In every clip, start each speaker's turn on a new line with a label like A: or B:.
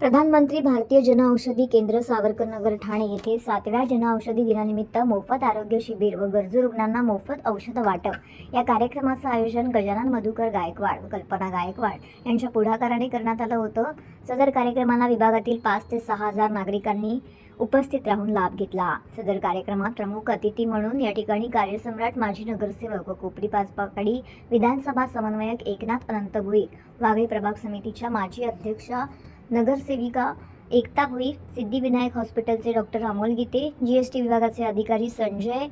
A: प्रधानमंत्री भारतीय जनऔषधी केंद्र सावरकरनगर ठाणे येथे सातव्या जनऔषधी दिनानिमित्त मोफत आरोग्य शिबिर व गरजू रुग्णांना मोफत औषध वाटप. या कार्यक्रमाचं आयोजन गजानन मधुकर गायकवाड व कल्पना गायकवाड यांच्या पुढाकाराने करण्यात आलं होतं. सदर कार्यक्रमाला विभागातील पाच ते सहा हजार नागरिकांनी उपस्थित राहून लाभ घेतला. सदर कार्यक्रमात प्रमुख अतिथी म्हणून या ठिकाणी कार्यसम्राट माजी नगरसेवक व कोपरी पाचपाकडी विधानसभा समन्वयक एकनाथ अनंत भुईक वाघळे प्रभाग समितीच्या माजी अध्यक्षा नगरसेविका एकता भोईर सिद्धिविनायक हॉस्पिटलचे डॉक्टर अमोल गीते टी विभागाचे अधिकारी संजय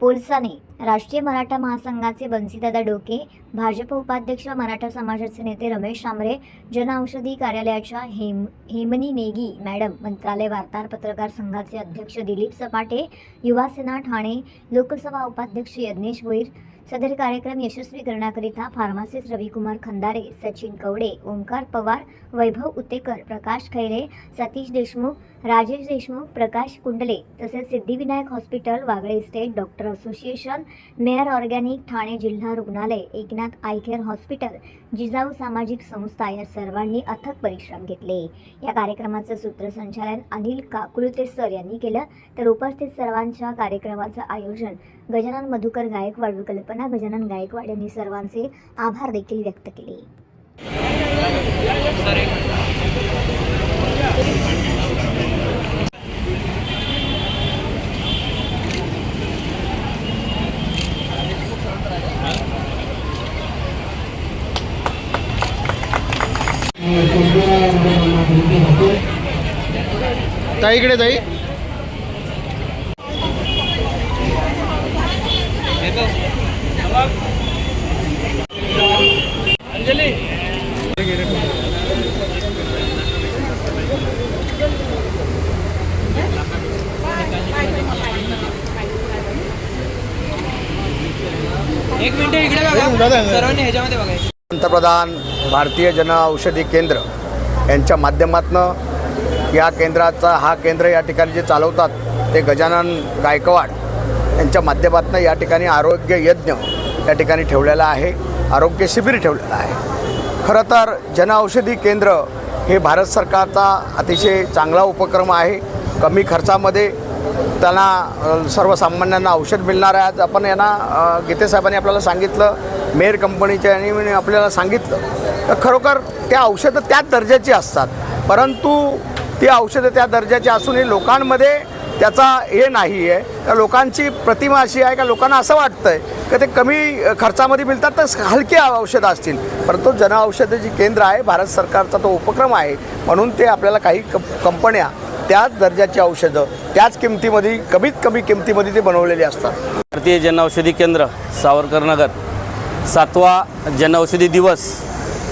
A: पोलसाने राष्ट्रीय मराठा महासंघाचे बन्सीदादा डोके भाजप उपाध्यक्ष मराठा समाजाचे नेते रमेश शामरे जनऔषधी कार्यालयाच्या हेम हेमनी नेगी मॅडम मंत्रालय वार्ताहर पत्रकार संघाचे अध्यक्ष दिलीप सपाटे युवासेना ठाणे लोकसभा उपाध्यक्ष यज्ञेश भोईर सदर कार्यक्रम यशस्वी करण्याकरिता फार्मासिस्ट रविकुमार खंदारे सचिन कवडे ओंकार पवार वैभव उतेकर प्रकाश खैरे सतीश देशमुख राजेश देशमुख प्रकाश कुंडले तसेच Siddhivinayak hospital Wagle estate doctor association mayor organic Thane जिल्हा रुग्णालय Eknath eye care hospital Jijau सामाजिक संस्था या सर्वांनी अथक परिश्रम घेतले. या कार्यक्रमाचं सूत्रसंचालन अनिल काकुळते सर यांनी केलं. तर उपस्थित सर्वांच्या कार्यक्रमाचं आयोजन गजानन मधुकर गायकवाड व कल्पना गजानन गायकवाड यांनी सर्वांचे आभार देखील व्यक्त केले.
B: ताई इकडे ताई.
C: एक मिनिट इकडे
B: दादा,
C: बघा
B: दादा.
C: सर्वांनी ह्याच्यामध्ये बघायचं
D: पंतप्रधान भारतीय जनऔषधी केंद्र यांच्या माध्यमातनं या केंद्राचा हा केंद्र या ठिकाणी जे चालवतात ते गजानन गायकवाड यांच्या माध्यमातून या ठिकाणी आरोग्य यज्ञ या ठिकाणी ठेवलेला आहे आरोग्य शिबिर ठेवलेलं आहे. खरं तर जनऔषधी केंद्र हे भारत सरकारचा अतिशय चांगला उपक्रम आहे. कमी खर्चामध्ये त्यांना सर्वसामान्यांना औषध मिळणार आहे. आज आपण यांना गीतेसाहेबांनी आपल्याला सांगितलं मेयर कंपनीच्या यांनी आपल्याला सांगितलं. तर खरोखर त्या औषधं त्याच दर्जाची असतात. परंतु ती औषधं त्या दर्जाची असूनही लोकांमध्ये त्याचा हे नाही आहे का लोकांची प्रतिमा अशी आहे का लोकांना असं वाटतं आहे का ते कमी खर्चामध्ये मिळतात तर हलकी औषधं असतील. परंतु जनऔषधी जी केंद्र आहे भारत सरकारचा तो उपक्रम आहे म्हणून ते आपल्याला काही कंपन्या त्याच दर्जाची औषधं त्याच किमतीमध्ये कमीत कमी किमतीमध्ये ते बनवलेली असतात.
E: भारतीय जनऔषधी केंद्र सावरकरनगर. सातवा जनऔषधी दिवस.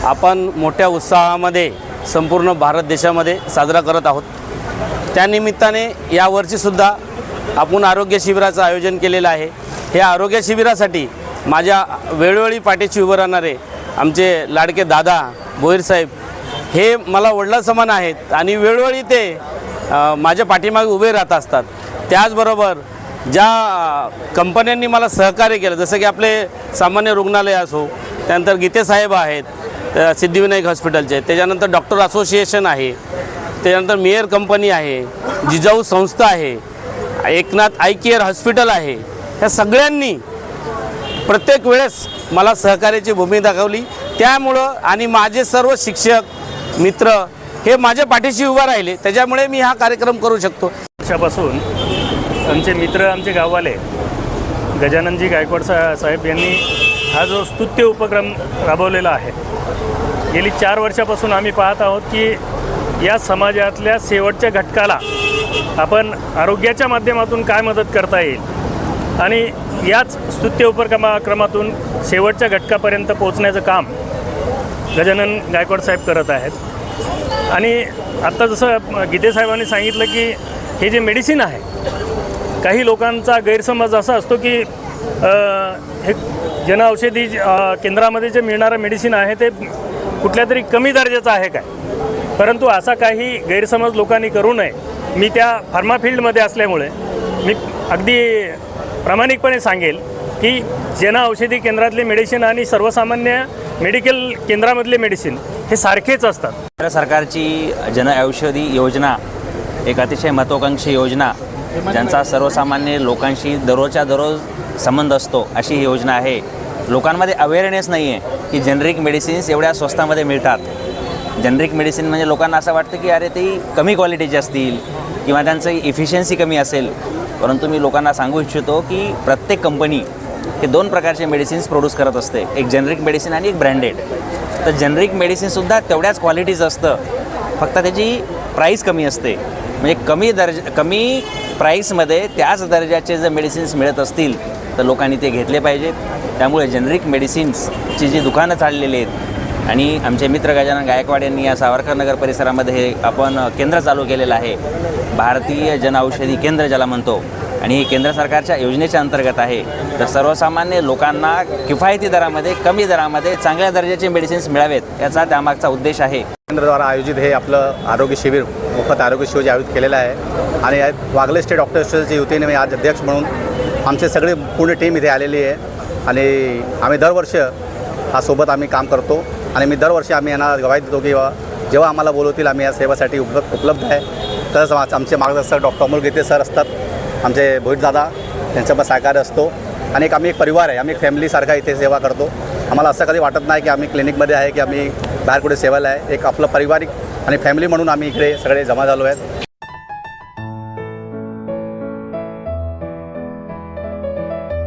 E: आपण मोठ्या उत्साहामध्ये संपूर्ण भारत देशामध्ये साजरा करत आहोत. त्यानिमित्ताने यावर्षीसुद्धा आपण आरोग्य शिबिराचं आयोजन केलेलं आहे. हे आरोग्य शिबिरासाठी माझ्या वेळोवेळी पाठीशी उभं राहणारे आमचे लाडके दादा भोईरसाहेब हे मला वडिलांसमान आहेत आणि वेळोवेळी ते माझ्या पाठीमागे उभे राहत असतात. त्याचबरोबर ज्या कंपन्यांनी मला सहकार्य केलं जसं की आपले सामान्य रुग्णालय असो त्यानंतर गीतेसाहेब आहेत सिद्धिविनायक हॉस्पिटलचे. त्याच्यानंतर डॉक्टर असोसिएशन आहे. त्याच्यानंतर मेयर कंपनी आहे. जिजाऊ संस्था आहे. एकनाथ आय केअर हॉस्पिटल आहे. ह्या सगळ्यांनी प्रत्येक वेळेस मला सहकार्याची भूमी दाखवली. त्यामुळं आणि माझे सर्व शिक्षक मित्र हे माझ्या पाठीशी उभा राहिले. त्याच्यामुळे मी हा कार्यक्रम करू शकतो.
F: वर्षापासून आमचे मित्र आमचे गाववाले गजाननजी गायकवाड सा साहेब यांनी हा जो स्तुत्य उपक्रम राबवलेला आहे गेली चार वर्षापासून आम्ही पाहत आहोत की या समाजातल्या शेवटच्या घटकाला आपण आरोग्याच्या माध्यमातून काय मदत करता येईल आणि याच स्तुत्य उपक्रमा क्रमातून शेवटच्या घटकापर्यंत पोहोचण्याचं काम गजानन गायकवाड साहेब करत आहेत. आणि आत्ता जसं गीते साहेबांनी सांगितलं की हे जे मेडिसिन आहे काही लोकांचा गैरसमज असा असतो की हे जनऔषधी केंद्रामध्ये जे मिळणारं मेडिसिन आहे ते कुठल्या तरी कमी दर्जाचं आहे काय? परंतु असा काही गैरसमज लोकांनी करू नये. मी त्या फार्मा फील्डमध्ये असल्यामुळे मी अगदी प्रामाणिकपणे सांगेल की जन औषधी केंद्रातले मेडिसिन आणि सर्वसामान्य मेडिकल केंद्रामधले मेडिसिन हे सारखेच असतात.
B: सरकारची जन औषधी योजना एक अतिशय महत्त्वाकांक्षी योजना ज्यांचा सर्वसामान्य लोकांशी दररोजच्या दररोज संबंध असतो अशी ही योजना आहे. लोकांमध्ये अवेअरनेस नाही आहे की जेनरिक मेडिसिन्स एवढ्या स्वस्तामध्ये मिळतात. जेनरिक मेडिसिन म्हणजे लोकांना असं वाटतं की अरे ते कमी क्वालिटीचे असतील किंवा त्यांचं इफिशियन्सी कमी असेल. परंतु मी लोकांना सांगू इच्छितो की प्रत्येक कंपनी हे दोन प्रकारचे मेडिसिन्स प्रोड्यूस करत असते. एक जेनरिक मेडिसिन आणि एक ब्रँडेड तर जेनरिक मेडिसिनसुद्धा तेवढ्याच क्वालिटीचं असतं. फक्त त्याची प्राईस कमी असते. म्हणजे कमी दर्ज कमी प्राईसमध्ये त्याच दर्जाचे जर मेडिसिन्स मिळत असतील तर लोकांनी ते घेतले पाहिजेत. त्यामुळे जेनरिक मेडिसिन्सची जी दुकानं चाललेली आहेत आणि आमचे मित्र गजानन गायकवाड यांनी या सावरकरनगर परिसरामध्ये हे आपण केंद्र चालू केलेलं आहे. भारतीय जनऔषधी केंद्र ज्याला म्हणतो आणि हे केंद्र सरकारच्या योजनेच्या अंतर्गत आहे. तर सर्वसामान्य लोकांना किफायती दरामध्ये कमी दरामध्ये चांगल्या दर्जाचे मेडिसिन्स मिळावेत याचा त्यामागचा उद्देश आहे.
G: केंद्राद्वारा आयोजित हे आपलं आरोग्य शिबिर मोफत आरोग्य शिबिर आयोजित केलेलं आहे. आणि वागले स्टेट डॉक्टर असोसिएशनच्या युतीने मी आज अध्यक्ष म्हणून आमचे सगळे पूर्ण टीम इथे आलेली आहे. आणि आम्ही दरवर्ष हा सोबत आम्ही काम करतो. आणि मी दरवर्षी आम्ही यांना गवाही देतो की बा, जेव्हा आम्हाला बोलवतील आम्ही या सेवेसाठी उपलब्ध उपलब्ध आहे. तसंच आमचे मार्गदर्शक डॉक्टर अमोल गीते सर असतात. आमचे भोईटदादा त्यांचं पण सहकार्य असतो. आणि एक आम्ही एक परिवार आहे आम्ही एक फॅमिलीसारखा इथे सेवा करतो. आम्हाला असं कधी वाटत नाही की आम्ही क्लिनिकमध्ये आहे की आम्ही बाहेर कुठे सेवाला आहे. एक आपलं पारिवारिक आणि फॅमिली म्हणून आम्ही इकडे सगळे जमा झालो आहेत.